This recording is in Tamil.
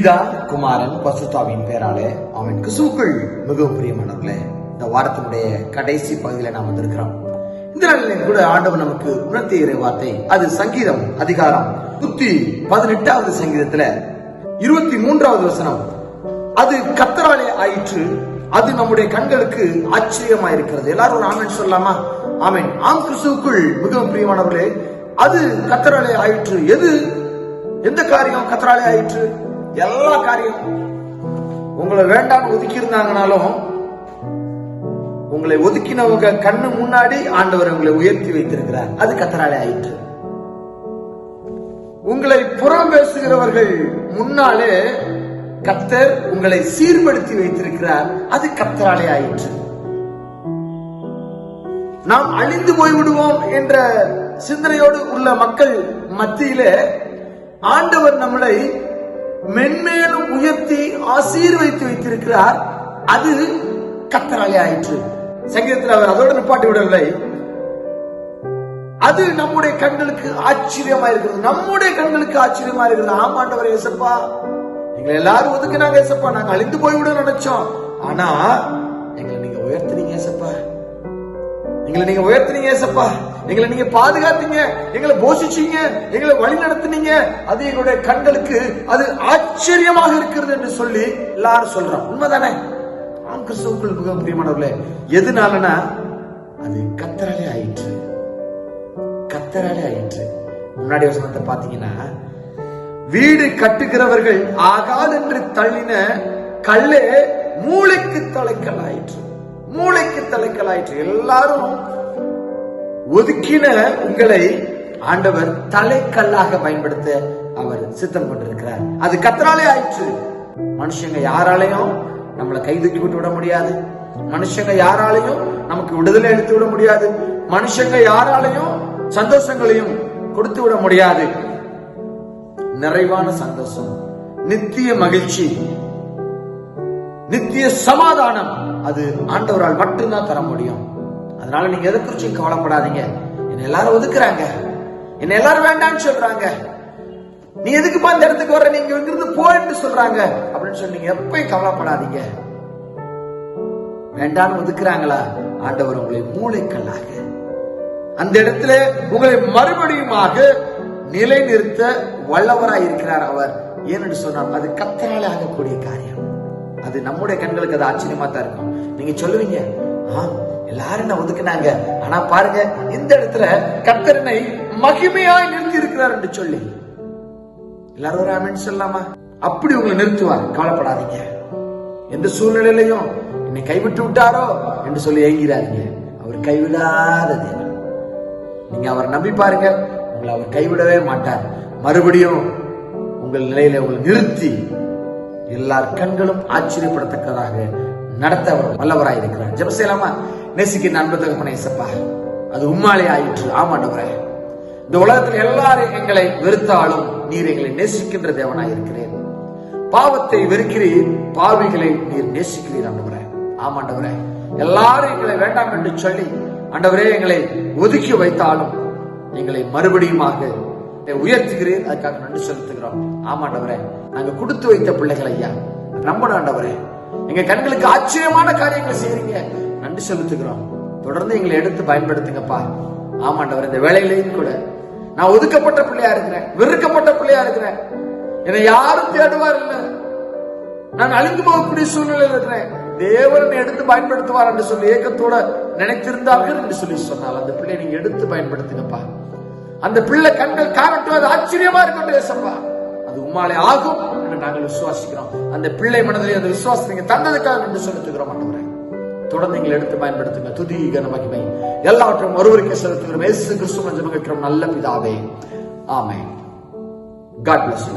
பிதா குமாரன் பசுத்தாவின் பேராலே அவன் கிறிஸ்துவுக்குள் மிகவும் பிரியமானவர்களே இந்த வாரத்தினுடைய கடைசி பகுதியில நாம் வந்திருக்கிறோம். இந்த நாளிலே கூட ஆண்டவர் நமக்கு உணர்த்திய இறை வார்த்தை அது சங்கீதம் அதிகாரம் நூத்தி பதினெட்டாவது சங்கீதத்துல இருபத்தி மூன்றாவது வசனம். அது கத்தராலே ஆயிற்று அது நம்முடைய கண்களுக்கு ஆச்சரியமா இருக்கிறது. எல்லாரும் ஒரு ஆமன் சொல்லலாமா? ஆமீன். ஆம் கிறிஸ்துவுக்குள் மிகவும் பிரியமானவர்களே அது கத்தராலே ஆயிற்று. எது? எந்த காரியம் கத்தராலே ஆயிற்று? எல்லா காரியம் உங்களை வேண்டாம் ஒதுக்கி இருந்தாங்கனாலும் உங்களை ஒதுக்கினவங்க கண்ணு முன்னாடி ஆண்டவர் உங்களை உயர்த்தி வைத்திருக்கிறார். அது கத்தராலே ஆயிற்று. உங்களை புறம் பேசுகிறவர்கள் முன்னாலே கத்தர் உங்களை சீர்படுத்தி வைத்திருக்கிறார். அது கத்தராலே ஆயிற்று. நாம் அழிந்து போய் விடுவோம் என்ற சிந்தனையோடு உள்ள மக்கள் மத்தியிலே ஆண்டவர் நம்மளை மென்மேலும் உயர்த்தி ஆசீர்வைத்து வைத்திருக்கிறார். அது கத்தராலே ஆயிற்று. சங்கீதத்தில் அவர் அதோட நிப்பாட்டி விடவில்லை. அது நம்முடைய கண்களுக்கு ஆச்சரியமா இருக்கிறது. நம்முடைய கண்களுக்கு ஆச்சரியமா இருக்கிறது. ஆமாண்டவர் ஏசப்பா எங்களை எல்லாரும் ஒதுக்குனாங்க ஏசப்பா நாங்க அழிந்து போய்விட நினைச்சோம். ஆனா எங்களை நீங்க உயர்த்தினீங்க ஏசப்பா எங்களை நீங்க உயர்த்தினீங்க ஏசப்பா எங்களை நீங்க பாதுகாத்தீங்க எங்களை போஷிச்சீங்க எங்களை வழி நடத்துனீங்க. அது எங்களுடைய கண்களுக்கு அது ஆச்சரியமாக இருக்கிறது என்று சொல்லி எல்லாரும் சொல்றோம். உண்மைதானே? ஆம் கிறிஸ்துவுக்குள் மிக பிரியமானவர்களே எதுனாலனா அது கத்தராலே ஆயிற்று. கத்தராலே ஆயிற்று. முன்னாடி வசனத்தை பாத்தீங்கன்னா வீடு கட்டுகிறவர்கள் ஆகாது என்று தள்ளின கல்லே மூளைக்கு தலைக்கல் ஆயிற்று மூளைக்கு தலைக்கல் ஆயிற்று எல்லாரும் ஒதுக்கின உங்களை ஆண்டவர் தலைக்கல்லாக பயன்படுத்த அவர் சித்தம் கொண்டிருக்கிறார். அது கத்தராலே ஆயிற்று. மனுஷங்க யாராலையும் நம்மளை கை தூக்கி விட்டு விட முடியாது. மனுஷங்க யாராலையும் நமக்கு விடுதலை எடுத்து விட முடியாது. மனுஷங்க யாராலையும் சந்தோஷங்களையும் கொடுத்து விட முடியாது. நிறைவான சந்தோஷம் நித்திய மகிழ்ச்சி நித்திய சமாதானம் அது ஆண்டவரால் மட்டும்தான் தர முடியும். அதனால நீங்க எதை குறிச்சும் கவலைப்படாதீங்க. என்ன எல்லாரும் ஒதுக்குறாங்க. என்ன எல்லாரும் வேண்டாம்னு சொல்றாங்க. நீ எதுக்குப்பா இந்த இடத்துக்கு வர நீங்க இங்கிருந்து போன்னு சொல்றாங்க. அப்படின்னு சொல்லி நீங்க எப்பயும் கவலைப்படாதீங்க. வேண்டாம்னு ஒதுக்குறாங்களா? ஆண்டவர் உங்களை மூளைக்கல்லாக. அந்த இடத்துல உங்களை மறுபடியுமாக நிலைநிறுத்த வல்லவராய் இருக்கிறார் அவர். ஏனென்று சொன்னால் அது கத்தராலே ஆகக்கூடிய காரியம். அது நம்முடைய கண்களுக்கு அது ஆச்சரியமா தான் இருக்கும். நீங்க சொல்லுவீங்க ஆ எல்லாரும் என்ன ஒதுக்குனாங்க? ஆனா பாருங்க இந்த இடத்துல கத்தரனை மகிமையாய் நிறுத்தி இருக்கிறார் என்று சொல்லி. எல்லாரும் ஒரு ஆமென் சொல்லலாமா? அப்படி உங்களை நிறுத்துவார். கவலைப்படாதீங்க. எந்த சூழ்நிலையிலையும் என்னை கைவிட்டு விட்டாரோ என்று சொல்லி ஏங்கிறாருங்க அவர் கைவிடாத தேவன். நீங்க அவர் நம்பி பாருங்க. உங்களை அவர் கைவிடவே மாட்டார். மறுபடியும் உங்கள் நிலையில உங்களை நிறுத்தி எல்லார் கண்களும் ஆச்சரியப்படத்தக்கதாக நடத்த அவர் வல்லவராய் இருக்கிறார். ஜெப செய்யலாமா நேசிக்கிற அன்பு தகப்பனை இசப்பா அது உம்மாலே ஆயிற்று. ஆமாண்டவரே. இந்த உலகத்தில் எல்லாரும் எங்களை வெறுத்தாலும் நீர் எங்களை நேசிக்கின்ற தேவனாய் இருக்கிறேன் பாவத்தை வெறுக்கிறீர் பாவிகளை நீர் நேசிக்கிறீர் ஆண்டவரே. ஆமாண்டவரே. எல்லாரும் எங்களை வேண்டாம் என்று சொல்லி ஆண்டவரே எங்களை ஒதுக்கி வைத்தாலும் எங்களை மறுபடியுமாக உயர்த்துகிறீர். அதுக்காக நன்றி செலுத்துகிறோம். ஆமாண்டவரே. நாங்க கொடுத்து வைத்த பிள்ளைகள் ஐயா. நம்பணும் ஆண்டவரே எங்க கண்களுக்கு ஆச்சரியமான காரியங்களை செய்யறீங்க. நன்றி செலுத்துகிறோம். தொடர்ந்து எங்களை எடுத்து பயன்படுத்துங்கப்பா. ஆமாண்டவர் இந்த வேலையிலையும் கூட. நான் ஒதுக்கப்பட்ட பிள்ளையா இருக்கிறேன். வெறுக்கப்பட்ட பிள்ளையா இருக்கிறேன். என்னை யாரும் தேடுவார் இல்ல. நான் அழிந்து போகக்கூடிய சூழ்நிலையில் இருக்கிறேன். தேவன் எடுத்து பயன்படுத்துவார் என்று சொல்லி ஏக்கத்தோட நினைத்திருந்தார்கள் என்று சொல்லி சொன்னால் அந்த பிள்ளை நீங்க எடுத்து பயன்படுத்துங்கப்பா. அந்த பிள்ளை கண்கள் காணட்டும். அது ஆச்சரியமா இருக்கட்டும் ஏசப்பா அது உம்மாலே ஆகும். நாங்கள் விசுவாசிக்கிறோம். அந்த பிள்ளை மனதிலே அந்த விசுவாசம் நீங்க தந்ததுக்காக என்று செலுத்துகிறோம் ஆண்டவரே தொடர்ந்து நீங்கள் எடுத்து பயன்படுத்துங்க. துதி கனமகிமை எல்லாவற்றையும் ஒருவருக்கே செலுத்துகிறோம். இயேசு கிறிஸ்துவ ஜெபம் நல்ல பிதாவே. ஆமே காட் பிளஸ் யூ